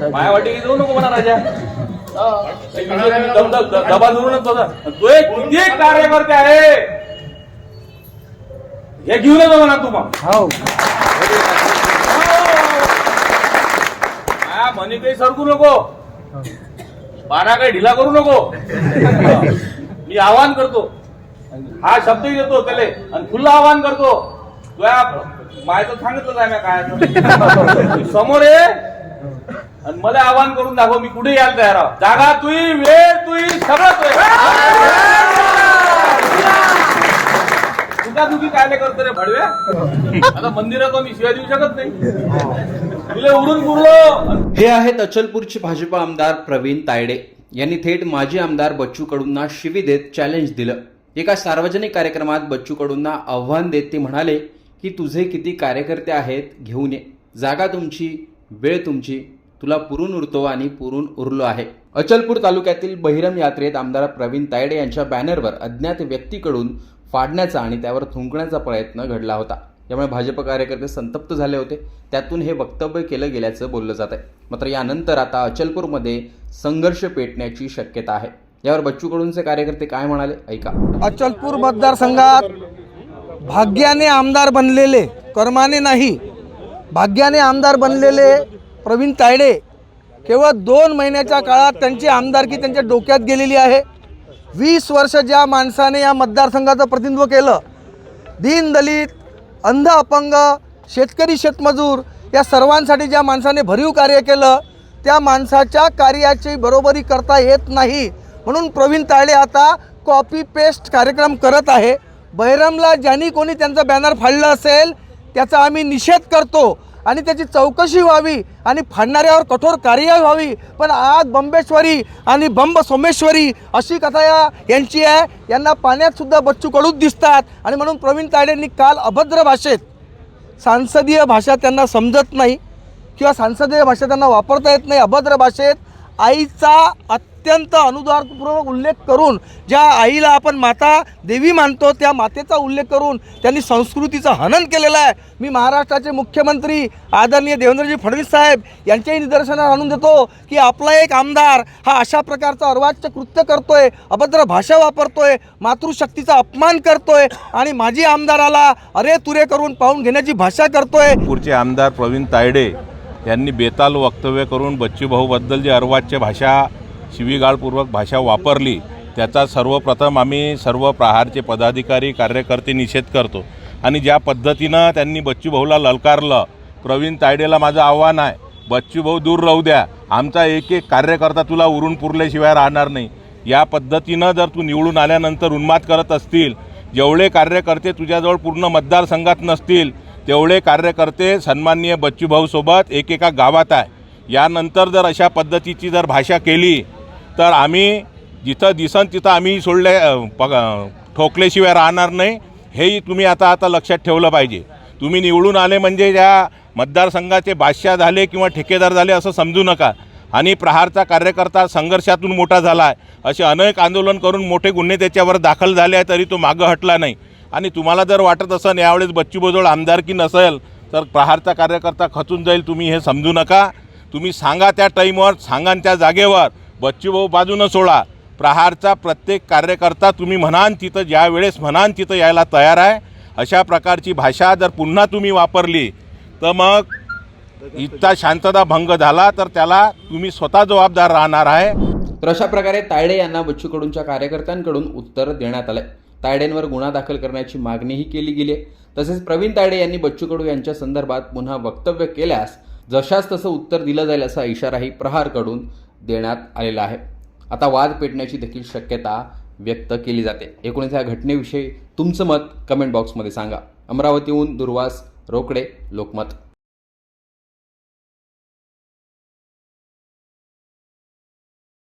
माया वाटी जाऊ नको म्हणा राजा. दबा धरूनच होता तो एक किती एक कार्यकर्ते आहे. हे घेऊन येतो म्हणा तू मग. हो. म्हणे काही सरकू नको. पारा काही ढिला करू नको. मी आवाहन करतो. हा शब्दही देतो त्याले. आणि खुल्ला आवाहन करतो. तुया मायचं सांगितलं आहे मी काय. समोर ये. आणि मला आवाहन करून दाखव मी कुठे यायला तयार आहोत जागा तुई वेळ तुई सगळं तुका तुझी काय करतो रे भडव्या? आता मंदिरात मी शिवाय देऊ शकत नाही. तुला उडून पुरलो. हे आहेत अचलपूरचे भाजपा आमदार प्रवीण तायडे. यांनी थेट माजी आमदार बच्चू कडूंना शिवी देत चॅलेंज दिलं. एका सार्वजनिक कार्यक्रमात बच्चू कडूंना आव्हान देत ते म्हणाले की तुझे किती कार्यकर्ते आहेत घेऊन ये. जागा तुमची वेळ तुमची. तुला पुरून उरतो आणि पुरून उरलो आहे. अचलपूर तालुक्यातील बहिरम यात्रेत आमदार प्रवीण तायडे यांच्या बॅनरवर अज्ञात व्यक्तीकडून फाडण्याचा आणि त्यावर थुंकण्याचा प्रयत्न घडला होता. यामुळे भाजप कार्यकर्ते संतप्त झाले होते. त्यातून हे वक्तव्य केलं गेल्याचं बोललं जात आहे. मात्र यानंतर आता अचलपूरमध्ये संघर्ष पेटण्याची शक्यता आहे. यावर बच्चू कडूंचे कार्यकर्ते काय म्हणाले? ऐका. अचलपूर मतदारसंघात भाग्याने आमदार बनलेले कर्माने नाही भाग्याने आमदार बनलेले प्रवीण तायडे केवळ दोन महिन्याच्या काळात त्यांची आमदारकी त्यांच्या डोक्यात गेलेली आहे. वीस वर्ष ज्या माणसाने या मतदारसंघाचं प्रतिनिधित्व केलं दीन दलित अंध अपंग शेतकरी शेतमजूर या सर्वांसाठी ज्या माणसाने भरीव कार्य केलं त्या माणसाच्या कार्याची बरोबरी करता येत नाही. म्हणून प्रवीण तायडे आता कॉपी पेस्ट कार्यक्रम करत आहे. बहिरमला ज्यांनी कोणी त्यांचं बॅनर फाडलं असेल त्याचा आम्ही निषेध करतो. आणि त्याची चौकशी व्हावी आणि फाडणाऱ्यावर कठोर कार्यवाही व्हावी. पण आज बंबेश्वरी आणि बंब सोमेश्वरी अशी कथा या यांची आहे. यांना पाण्यातसुद्धा बच्चू कडूच दिसतात. आणि म्हणून प्रवीण तायडेंनी काल अभद्र भाषेत सांसदीय भाषा त्यांना समजत नाही किंवा सांसदीय भाषा त्यांना वापरता येत नाही. अभद्र भाषेत आईचा अत्यंत अनुदारपूर्वक उल्लेख करून ज्या आईला आपण माता देवी मानतो त्या मातेचा उल्लेख करून त्यांनी संस्कृतीचं हनन केलेलं आहे. मी महाराष्ट्राचे मुख्यमंत्री आदरणीय देवेंद्रजी फडणवीस साहेब यांच्याही निदर्शनात आणून देतो की आपला एक आमदार हा अशा प्रकारचं अर्वाच्य कृत्य करतोय अभद्र भाषा वापरतोय मातृशक्तीचा अपमान करतोय आणि माजी आमदाराला अरे तुरे करून पाहून घेण्याची भाषा करतोय. पुढचे आमदार प्रवीण तायडे यांनी बेताल वक्तव्य करून बच्चूभाऊबद्दल जी अर्वाच्य भाषा शिवीगाळपूर्वक भाषा वापरली त्याचा सर्वप्रथम आम्ही सर्व प्रहारचे पदाधिकारी कार्यकर्ते निषेध करतो. आणि ज्या पद्धतीनं त्यांनी बच्चूभाऊला ललकारलं प्रवीण तायडेला माझं आव्हान आहे बच्चूभाऊ दूर राहू द्या आमचा एक एक कार्यकर्ता तुला उरून पुरल्याशिवाय राहणार नाही. या पद्धतीनं जर तू निवडून आल्यानंतर उन्माद करत असतील जेवढे कार्यकर्ते तुझ्याजवळ पूर्ण मतदारसंघात नसतील तेवढे कार्यकर्ते सन्माननीय बच्चूभाऊसोबत एकेका गावात आहे. यानंतर जर अशा पद्धतीची जर भाषा केली तर आम्ही जिथं दिसन तिथं आम्ही सोडले पग ठोकल्याशिवाय राहणार नाही. हेही तुम्ही आता आता लक्षात ठेवलं पाहिजे. तुम्ही निवडून आले म्हणजे ज्या मतदारसंघाचे बादशाह झाले किंवा ठेकेदार झाले असं समजू नका. आणि प्रहारचा कार्यकर्ता संघर्षातून मोठा झाला आहे. असे अनेक आंदोलन करून मोठे गुन्हे त्याच्यावर दाखल झाले आहे तरी तो मागं हटला नाही. आणि तुम्हाला जर वाटत असं यावेळेस बच्चूभाऊजवळ आमदारकी नसेल तर प्रहारचा कार्यकर्ता खचून जाईल तुम्ही हे समजू नका. तुम्ही सांगा त्या टाईमवर सांगा त्या जागेवर. बच्चूभाऊ बाजूनं सोडा. प्रहारचा प्रत्येक कार्यकर्ता तुम्ही म्हणान तिथं ज्या वेळेस म्हणान तिथं यायला तयार आहे. अशा प्रकारची भाषा जर पुन्हा तुम्ही वापरली तर मग इतका शांतता भंग झाला तर त्याला तुम्ही स्वतः जबाबदार राहणार आहे. तर अशा प्रकारे तायडे यांना बच्चूकडूनच्या कार्यकर्त्यांकडून उत्तर देण्यात आलं तायडेंवर गुन्हा दाखल करण्याची मागणीही केली गेली आहे. तसेच प्रवीण तायडे यांनी बच्चू कडू यांच्या संदर्भात पुन्हा वक्तव्य केल्यास जशास तसं उत्तर दिलं जाईल असा इशाराही प्रहारकडून देण्यात आलेला आहे. आता वाद पेटण्याची देखील शक्यता व्यक्त केली जाते. एकूणच या घटनेविषयी तुमचं मत कमेंट बॉक्समध्ये सांगा. अमरावतीहून दुर्वास रोकडे लोकमत.